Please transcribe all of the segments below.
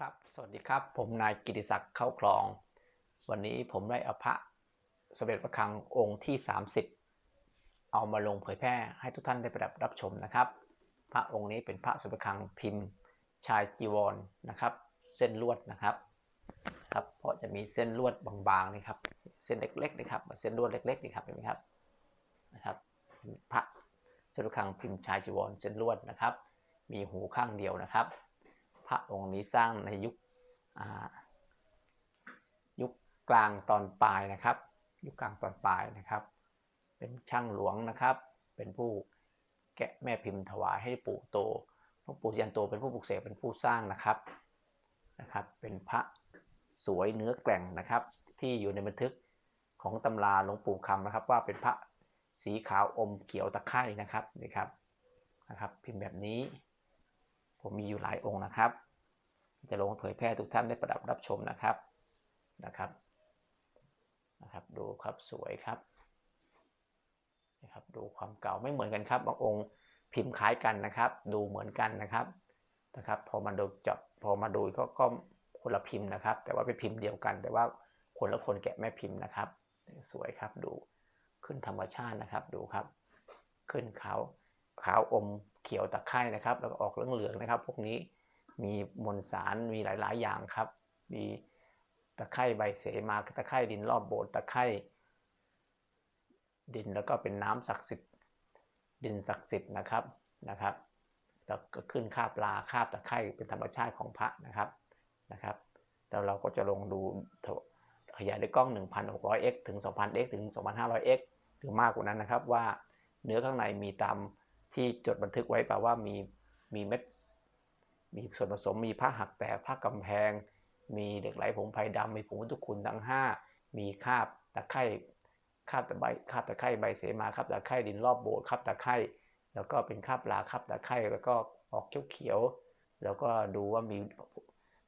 ครับ สวัสดีครับ ผมนายกิติศักดิ์เข้าคลอง วันนี้ผมได้อาพระสมเด็จพระคังองค์ที่ 30 เอามาลงเผยแพร่ให้ทุกท่านได้ประดับรับชมนะครับ พระองค์นี้เป็นพระสมเด็จพระคังพิมพ์ ชายจีวรนะครับ เส้นลวดนะครับครับเพราะจะมีเส้นลวดบางๆนี่ครับ เส้นเล็กๆนะครับเส้นลวดเล็กๆนี่ครับเห็นไหมครับนะครับพระสมเด็จพระคังพิมพ์ชายจีวรเส้นลวดนะครับ มีหูข้างเดียวนะครับ พระองค์นี้สร้างในยุคยุคกลางตอนปลายนะครับ ยุคกลางตอนปลายนะครับ เป็นช่างหลวงนะครับ เป็นผู้แกะแม่พิมพ์ถวายให้ปู่โตหลวงปู่ยันโตเป็นผู้ปลุกเสกเป็นผู้สร้างนะครับนะครับ เป็นพระสวยเนื้อแกร่งนะครับ ที่อยู่ในบันทึกของตำราหลวงปู่คำนะครับ ว่าเป็นพระสีขาวอมเขียวตะไคร่นะครับนี่ครับนะครับ พิมพ์แบบนี้ ผมมีอยู่หลายองค์นะครับ จะลงเผยแพร่ทุกท่านได้ประดับรับชมนะครับนะครับนะครับดูครับสวยครับนะครับดูความเก่าไม่เหมือนกันครับบางองค์พิมพ์คล้ายกันนะครับ ดูเหมือนกันนะครับนะครับ พอมาดูจับพอมาดูก็ก็คนละพิมพ์นะครับ แต่ว่าเป็นพิมพ์เดียวกัน แต่ว่าคนละคนแกะแม่พิมพ์นะครับ สวยครับดูขึ้นธรรมชาตินะครับดูครับ ขึ้นขาวขาวอม เขียวตะไคร่นะครับ แล้วก็ออกเหลืองๆนะครับ พวกนี้มีมวลสารมีหลาย ๆ อย่างครับ มีตะไคร่ใบเสมาตะไคร่ดินรอบโบสถ์ตะไคร่ดินแล้วก็เป็นน้ำศักดิ์สิทธิ์ ดินศักดิ์สิทธิ์นะครับนะครับแล้วก็ขึ้นคาบปลาคาบตะไคร่เป็นธรรมชาติของพระนะครับนะครับแล้วเราก็จะลงดูขยายด้วยกล้อง 1,600x ถึง 2,000x ถึง 2,500x หรือมากกว่านั้นนะครับว่าเนื้อข้างในมีตาม ที่จดบันทึกไว้แปลว่ามีมีเม็ดมีส่วนผสมมีผ้าหักแตกผ้ากำแพง มีเหล็กไหลผงไผ่ดำมีผงวัตถุคุณทั้ง 5 มีคาบตะไคร่คาบตะไบคาบตะไคร่ใบเสมาคาบตะไคร่ดินรอบโบสถ์คาบตะไคร่แล้วก็เป็นคาบลาคาบตะไคร่แล้วก็ออกเขียวๆแล้วก็ดูว่ามี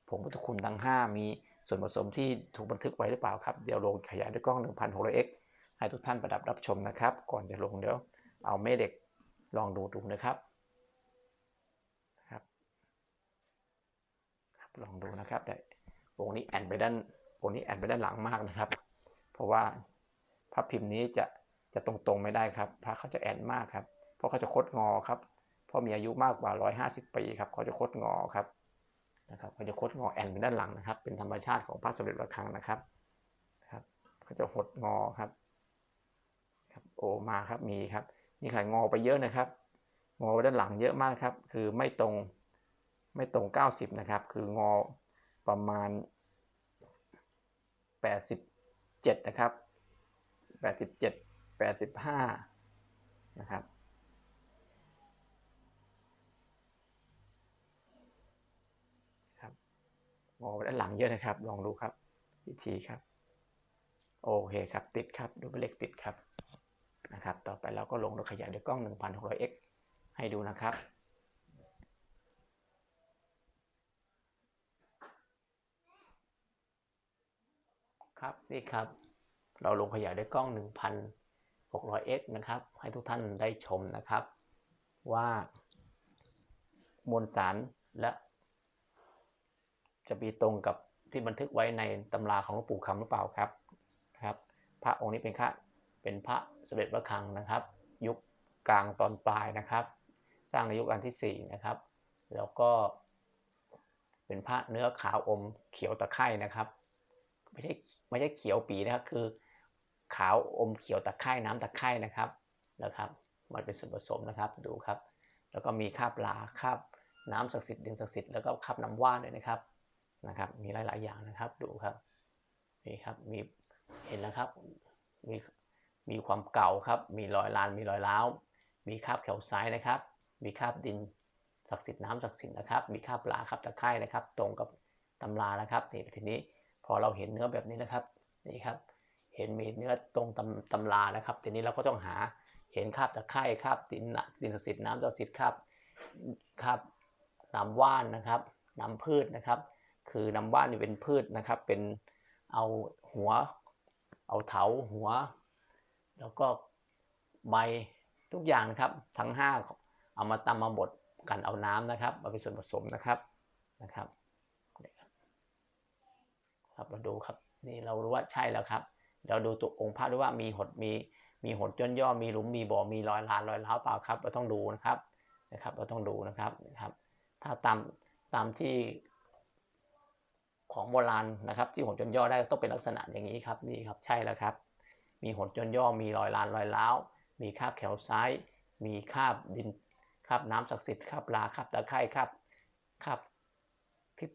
ผงวัตถุคุณทั้ง 5 มีส่วนผสมที่ถูกบันทึกไว้หรือเปล่าครับ เดี๋ยวลงขยายด้วยกล้อง 1,600x ให้ทุกท่านประดับรับชมนะครับ ก่อนจะลงเดี๋ยวเอาแม่เหล็ก ลองดูดูนะครับครับลองดูนะครับ แต่วงนี้แอนไปด้านวงนี้แอนไปด้านหลังมากนะครับ เพราะว่าพระพิมพ์นี้จะจะตรงๆไม่ได้ครับพระเขาจะแอนมากครับ เพราะเขาจะคดงอครับเพราะมีอายุมากกว่า 150 ปีครับเขาจะคดงอครับนะครับเขาจะคดงอแอนไปด้านหลังนะครับ เป็นธรรมชาติของพระสมเด็จพระคังนะครับครับเขาจะหดงอครับครับโอมาครับมีครับ นี่ขนาดงอไปเยอะนะครับ งอไปด้านหลังเยอะมากครับ คือไม่ตรงไม่ตรง 90 นะครับ คืองอประมาณ 87 นะครับ 87 85 นะครับครับงอไปด้านหลังเยอะนะครับ ลองดูครับอีกทีครับ โอเคครับ ติดครับ ดูเป็นเลขติดครับ นะครับ ต่อไปเราก็ลงโดยขยายด้วยกล้อง 1600x ให้ดูนะครับ ครับนี่ครับ เราลงขยายด้วยกล้อง 1,600x นะครับ ให้ทุกท่านได้ชมนะครับ ว่ามวลสารและ จะมีตรงกับที่บันทึกไว้ในตำราของหลวงปู่คำหรือเปล่าครับครับ พระองค์นี้เป็นพระ เป็นพระสมเด็จพระคังนะครับ ยุคกลางตอนปลายนะครับ สร้างในยุคอันที่4นะครับ แล้วก็ เป็นพระเนื้อขาวอมเขียวตะไคร่นะครับไม่ใช่ไม่ใช่เขียวปีนะครับคือขาวอมเขียวตะไคร่น้ำตะไคร่นะครับนะครับ มันเป็นส่วนผสมนะครับดูครับ แล้วก็มีคาบลาคาบน้ำศักดิ์สิทธิ์ดินศักดิ์สิทธิ์แล้วก็คาบน้ำว่านด้วยนะครับนะครับ มีหลาย ๆ อย่างนะครับดูครับนี่ครับมีเห็นนะครับ มี มีความเก่าครับ มีรอยลาน มีรอยร้าว มีคราบแขวซ้ายนะครับ มีคราบดินศักดิ์สิทธิ์น้ำศักดิ์สิทธิ์นะครับ มีคราบลาคราบตะไคร่นะครับ ตรงกับตำรานะครับนี่ทีนี้พอเราเห็นเนื้อแบบนี้นะครับนี่ครับ เห็นมีเนื้อตรงตำตำรานะครับ ทีนี้เราก็ต้องหาเห็นคราบตะไคร่คราบดินดินศักดิ์สิทธิ์น้ำศักดิ์สิทธิ์คราบคราบน้ำว่านนะครับน้ำพืชนะครับ คือน้ำว่านนี่เป็นพืชนะครับ เป็นเอาหัว เอาเถาหัว แล้วก็ใบทุกอย่างนะครับทั้งห้าเอามาตำมาบดกันเอาน้ำนะครับมาเป็นส่วนผสมนะครับนะครับครับเราดูครับนี่เรารู้ว่าใช่แล้วครับ เราดูตัวองค์พระด้วยว่ามีหดมีมีหดย่นย่อมีหลุมมีบ่อมีรอยลานรอยร้าเปล่าครับ เราต้องดูนะครับนะครับ เราต้องดูนะครับนะครับ ถ้าตามตามที่ของโบราณนะครับ ที่หดจนย่อได้ต้องเป็นลักษณะอย่างนี้ครับนี่ครับใช่แล้วครับ มีหดจนย่อมีรอยลานรอยร้าวมีคราบแขวซ้าย มีคราบดินคราบน้ำศักดิ์สิทธิ์คราบลาคราบตะไคร่คราบคราบที่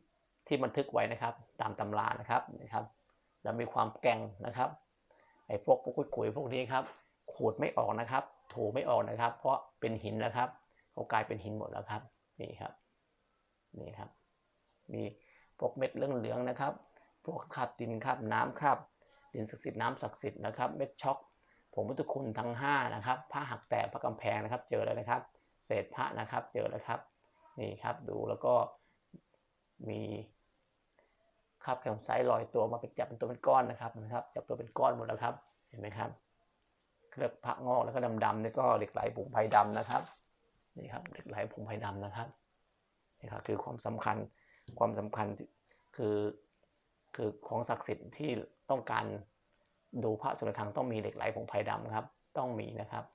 ที่บันทึกไว้นะครับ ตามตำรานะครับนะครับ แล้วมีความแกร่งนะครับไอ้พวกพวกขุยพวกนี้ครับขูดไม่ออกนะครับถูไม่ออกนะครับ เพราะเป็นหินแล้วครับเขากลายเป็นหินหมดแล้วครับนี่ครับนี่ครับ มีพวกเม็ดเหลืองๆนะครับ พวกคราบดินคราบน้ำคราบ ดินศักดิ์สิทธิ์น้ำศักดิ์สิทธิ์นะครับเม็ดช็อกผงพุทธคุณทั้งห้านะครับผ้าหักแตกพระกำแพงนะครับเจอแล้วนะครับ เศษพระนะครับเจอแล้วครับนี่ครับดูแล้วก็มีคราบแข็งไซลอยตัวมาเป็นจับเป็นตัวเป็นก้อนนะครับนะครับจับตัวเป็นก้อนหมดแล้วครับเห็นไหมครับเคลือบพระงอกแล้วก็ดำๆนี่ก็เหล็กไหลผงไผ่ดำนะครับนี่ครับเหล็กไหลผงไผ่ดำนะครับนี่ครับคือความสำคัญความสำคัญคือ คือของศักดิ์สิทธิ์ที่ต้องการดูพระสุรคังต้องมีเหล็กไหลผงไผ่ดำครับ ต้องมีนะครับ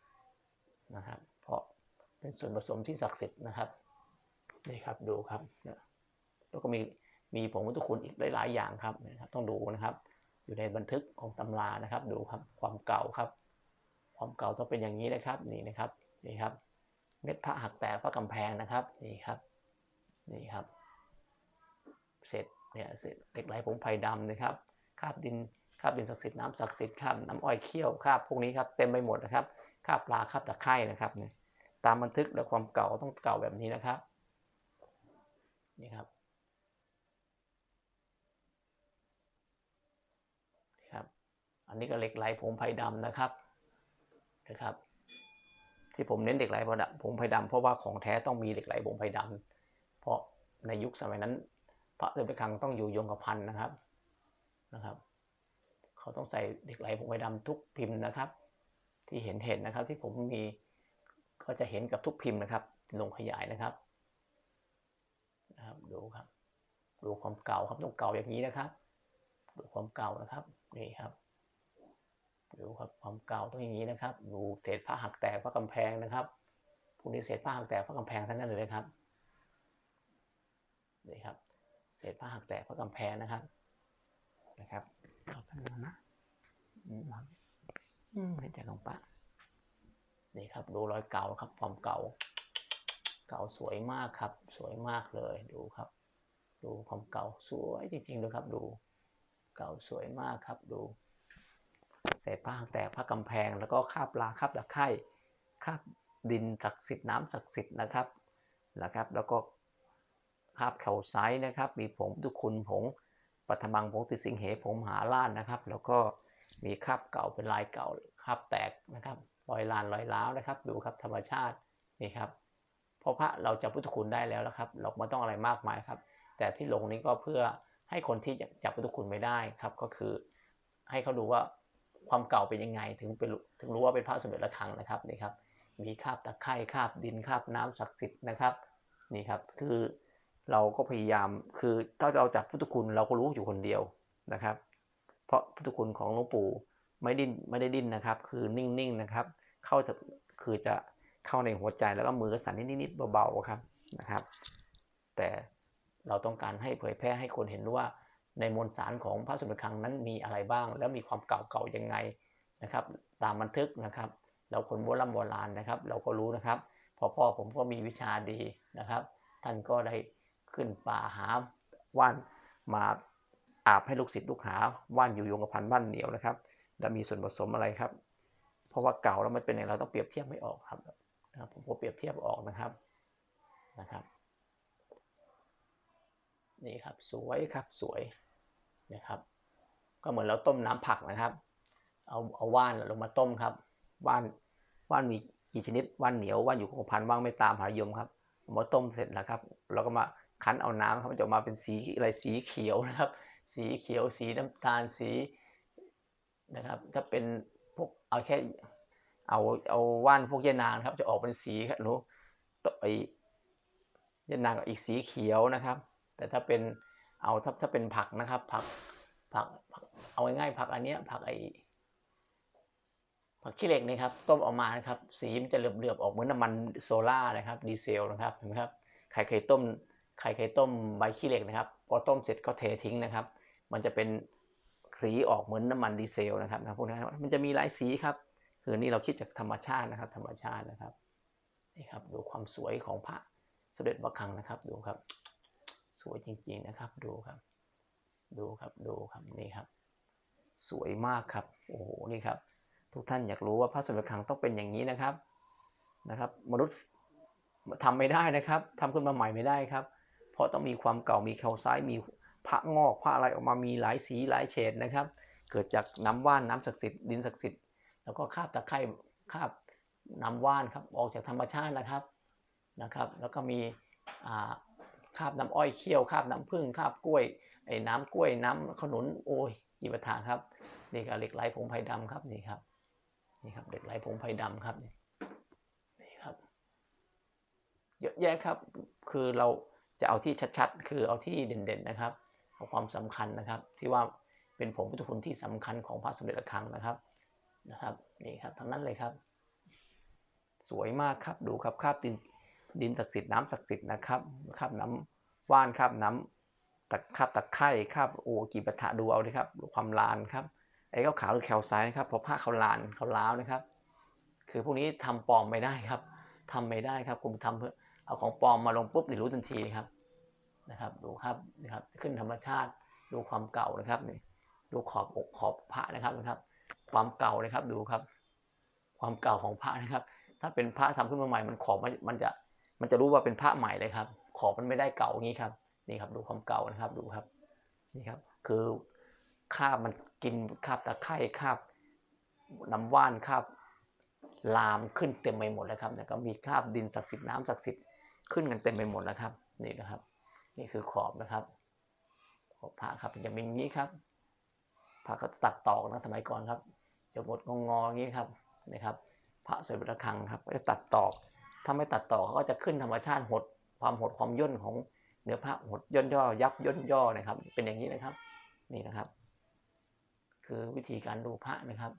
นะครับ เพราะเป็นส่วนผสมที่ศักดิ์สิทธิ์นะครับนี่ครับดูครับแล้วก็มีมีผงพุทธคุณอีกหลายๆอย่างครับนะครับ ต้องดูนะครับ อยู่ในบันทึกของตำรานะครับ ดูครับความเก่าครับ ความเก่าต้องเป็นอย่างนี้นะครับนี่นะครับนี่ครับ เม็ดพระหักแตกพระกำแพงนะครับนี่ครับนี่ครับ เสร็จ เนี่ยเหล็กไหลผงไผ่ดำนะครับคราบดินคราบดินศักดิ์สิทธิ์น้ำศักดิ์สิทธิ์คราบน้ำอ้อยเคี่ยวคราบพวกนี้ครับเต็มไปหมดนะครับคราบปลาคราบตะไคร่นะครับเนี่ยตามบันทึกและความเก่าต้องเก่าแบบนี้นะครับนี่ครับนี่ครับอันนี้ก็เหล็กไหลผงไผ่ดำนะครับนะครับ ที่ผมเน้นเหล็กไหลผงไผ่ดำเพราะว่าของแท้ต้องมีเหล็กไหลผงไผ่ดำเพราะในยุคสมัยนั้น พระเดินไปคลังต้องอยู่ยงกับพันนะครับนะครับ เขาต้องใส่เหล็กไหลผงไผ่ดำทุกพิมพ์นะครับ ที่เห็นเห็นนะครับที่ผมมีก็จะเห็นกับทุกพิมพ์นะครับ ลงขยายนะครับนะครับดูครับ ดูความเก่าครับต้องเก่าอย่างนี้นะครับ ดูความเก่านะครับนี่ครับดูครับความเก่าต้องอย่างนี้นะครับ ดูเศษผ้าหักแตกพระกำแพงนะครับพวกนี้เศษผ้าหักแตกพระกำแพงทั้งนั้นเลยนะครับนี่ครับ เศษผ้าหักแตกพระกำแพงนะครับ นะครับเอาไปนะอืมครับอืมเป็นจากของป้านี่ครับดูรอยเก่าครับความเก่า เก่าสวยมากครับ สวยมากเลยดูครับ ดูความเก่าสวยจริงๆเลยครับดู เก่าสวยมากครับดูเศษผ้าแตกผ้ากำแพงแล้วก็คาบลาคาบตะไคร่คาบดินศักดิ์สิทธิ์น้ำศักดิ์สิทธิ์นะครับนะครับ แล้วก็ คาบเข่าไซนะครับ มีผงทุกคุณผงปัทมังผงติสิงเหผงมหาล้านนะครับ แล้วก็มีคาบเก่าเป็นลายเก่าคาบแตกนะครับรอยลานรอยร้าวนะครับ ดูครับธรรมชาตินี่ครับเพราะพระเราจะพุทธคุณได้แล้วนะครับ เราไม่ต้องอะไรมากมายครับ แต่ที่ลงนี้ก็เพื่อให้คนที่จับพุทธคุณไม่ได้ครับ ก็คือ ให้เขาดูว่าความเก่าเป็นยังไงถึงเป็นถึงรู้ว่าเป็นพระสมเด็จระฆังนะครับนี่ครับมีคราบตะไคร่คราบดินคราบน้ำศักดิ์สิทธิ์นะครับนี่ครับคือ เราก็พยายามคือถ้าเราจับพุทธคุณเราก็รู้อยู่คนเดียวนะครับ เพราะพุทธคุณของหลวงปู่ไม่ดิ้นไม่ได้ดิ้นนะครับ คือนิ่งๆนะครับ เข้าจะคือจะเข้าในหัวใจแล้วก็มือสั่นนิดๆเบาๆครับนะครับ แต่เราต้องการให้เผยแพร่ให้คนเห็นว่าในมวลสารของพระสมเด็จครั้งนั้นมีอะไรบ้าง แล้วมีความเก่าๆยังไงนะครับ ตามบันทึกนะครับ เราคนโบราณโบราณนะครับ เราก็รู้นะครับพอพ่อผมก็มีวิชาดีนะครับ ท่านก็ได้ ขึ้นป่าหาว่านมาอาบให้ลูกศิษย์ลูกหาว่านอยู่ยงกับพันว่านเหนียวนะครับ แล้วมีส่วนผสมอะไรครับ เพราะว่าเก่าแล้วมันเป็นอย่างเราต้องเปรียบเทียบไม่ออกครับนะครับผมเปรียบเทียบออกนะครับนะครับ นี่ครับสวยครับสวยนะครับ ก็เหมือนเราต้มน้ำผักนะครับ เอาเอาว่านลงมาต้มครับว่านว่านมีกี่ชนิดว่านเหนียวว่านอยู่ของพันว่างไม่ตามหายมครับมาต้มเสร็จแล้วครับ เราก็มา คั้นเอาน้ำครับมันจะออกมาเป็นสีอะไรสีเขียวนะครับ สีเขียวสีน้ำตาลสีนะครับ ถ้าเป็นพวกเอาแค่เอาเอาว่านพวกเยนางครับ จะออกเป็นสีครับรู้ต่อไอเยนางก็อีกสีเขียวนะครับ แต่ถ้าเป็นเอาถ้าถ้าเป็นผักนะครับผักผักผักเอาง่ายๆผักอันเนี้ยผักไอผักขี้เหล็กนี่ครับต้มออกมานะครับ สีมันจะเหลือบๆออกเหมือนน้ำมันโซล่านะครับ ดีเซลนะครับเห็นไหมครับใครเคยต้ม ใครเคยต้มใบขี้เหล็กนะครับ พอต้มเสร็จก็เททิ้งนะครับ มันจะเป็นสีออกเหมือนน้ำมันดีเซลนะครับนะพวกนี้ครับมันจะมีหลายสีครับ คือนี่เราคิดจากธรรมชาตินะครับ ธรรมชาตินะครับนี่ครับดูความสวยของพระสมเด็จพระคังนะครับดูครับ สวยจริงๆนะครับดูครับ ดูครับดูครับนี่ครับ สวยมากครับโอ้โหนี่ครับ ทุกท่านอยากรู้ว่าพระสมเด็จพระคังต้องเป็นอย่างนี้นะครับนะครับ มนุษย์ทำไม่ได้นะครับทำขึ้นมาใหม่ไม่ได้ครับ เพราะต้องมีความเก่ามีแคลไซต์มีพระงอกพระอะไรออกมามีหลายสีหลายเฉดนะครับ เกิดจากน้ำว่านน้ำศักดิ์สิทธิ์ดินศักดิ์สิทธิ์แล้วก็คาบตะไคร่คาบน้ำว่านครับออกจากธรรมชาตินะครับนะครับ แล้วก็มีคาบน้ำอ้อยเคี่ยวคาบน้ำผึ้งคาบกล้วยไอ้น้ำกล้วยน้ำขนุนโอ้ยกี่ประทาครับนี่ก็เหล็กไหลผงไผ่ดำครับนี่ครับนี่ครับเหล็กไหลผงไผ่ดำครับนี่ครับ เยอะแยะครับคือเรา จะเอาที่ชัดๆ คือเอาที่เด่นๆนะครับเอาความสำคัญนะครับ ที่ว่าเป็นผงพุทธคุณที่สำคัญของพระสมเด็จระฆังนะครับนะครับนี่ครับทั้งนั้นเลยครับ สวยมากครับดูครับคาบดินดินศักดิ์สิทธิ์น้ำศักดิ์สิทธิ์นะครับคาบน้ำว่านคราบน้ำตะคาบตะไคร่คาบโอกีปะทะดูเอาเลยครับความลานครับไอ้ขาวขาวหรือแคลไซด์นะครับเพราะผ้าเขาลานเขาล้าวนะครับ คือพวกนี้ทำปลอมไม่ได้ครับทำไม่ได้ครับคุณทำเพื่อ เอาของปลอมมาลงปุ๊บนี่รู้ทันทีครับนะครับ ดูครับนะครับ ขึ้นธรรมชาติ ดูความเก่านะครับนี่ดูขอบอกขอบพระนะครับนะครับ ความเก่านะครับดูครับ ความเก่าของพระนะครับ ถ้าเป็นพระทำขึ้นมาใหม่มันขอบมันจะมันจะรู้ว่าเป็นพระใหม่เลยครับ ขอบมันไม่ได้เก่าอย่างนี้ครับนี่ครับ ดูความเก่านะครับดูครับนี่ครับ คือคาบมันกินคาบตะไคร่คาบน้ำว่านคาบลามขึ้นเต็มไปหมดแล้วครับแล้วก็มีคาบดินศักดิ์สิทธิ์น้ำศักดิ์สิทธิ์ ขึ้นกันเต็มไปหมดแล้วครับ นี่นะครับ นี่คือขอบนะครับ ขอบพระครับจะเป็นอย่างนี้ครับพระก็ตัดตอกนะสมัยก่อนครับจะหมดงองๆอย่างนี้ครับนะครับ พระสมเด็จระคังครับก็จะตัดตอกถ้าไม่ตัดต่อเขาก็จะขึ้นธรรมชาติหดความหดความย่นของเนื้อพระหดย่นย่อยับย่นย่อนะครับ เป็นอย่างนี้นะครับ นี่นะครับ คือวิธีการดูพระนะครับ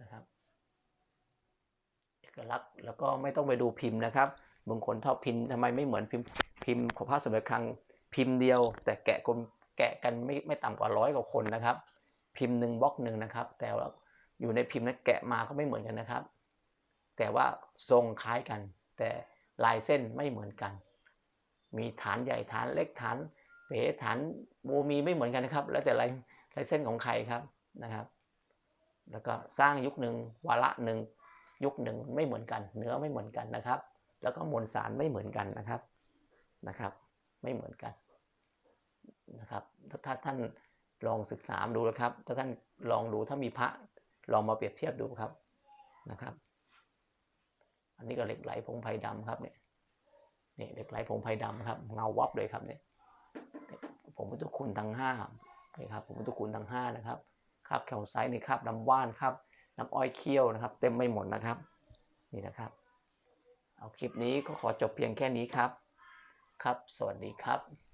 นะครับเอกลักษณ์แล้วก็ไม่ต้องไปดูพิมพ์นะครับ บางคนชอบพิมพ์ทำไมไม่เหมือนพิมพ์พิมพ์ของพระสมเด็จคลังพิมพ์เดียว แต่แกะคนแกะกันไม่ไม่ต่ำกว่าร้อยกว่าคนนะครับ พิมพ์หนึ่งบล็อกหนึ่งนะครับ แต่ว่าอยู่ในพิมพ์นั้นแกะมาก็ไม่เหมือนกันนะครับ แต่ว่าทรงคล้ายกัน แต่ลายเส้นไม่เหมือนกัน มีฐานใหญ่ฐานเล็กฐานเป๋ฐานโบมีไม่เหมือนกันนะครับ แล้วแต่ลายลายเส้นของใครครับนะครับ แล้วก็สร้างยุคหนึ่งวาระหนึ่งยุคหนึ่งไม่เหมือนกัน เนื้อไม่เหมือนกันนะครับ แล้วก็มวลสารไม่เหมือนกันนะครับนะครับ ไม่เหมือนกันนะครับถ้าถ้าท่านลองศึกษาดูนะครับ ถ้าท่านลองดูถ้ามีพระลองมาเปรียบเทียบดูครับนะครับ อันนี้ก็เหล็กไหลผงไผ่ดำครับเนี่ยนี่เหล็กไหลผงไผ่ดำครับ เงาวับเลยครับเนี่ยผมพุทธคุณทั้งห้านี่ครับผมพุทธคุณทั้งห้านะครับคาบแคลไซต์ในคาบน้ำว่านครับน้ำอ้อยเคี่ยวนะครับ เต็มไม่หมดนะครับ นี่นะครับ เอาคลิปนี้ก็ขอจบเพียงแค่นี้ครับ ครับ สวัสดีครับ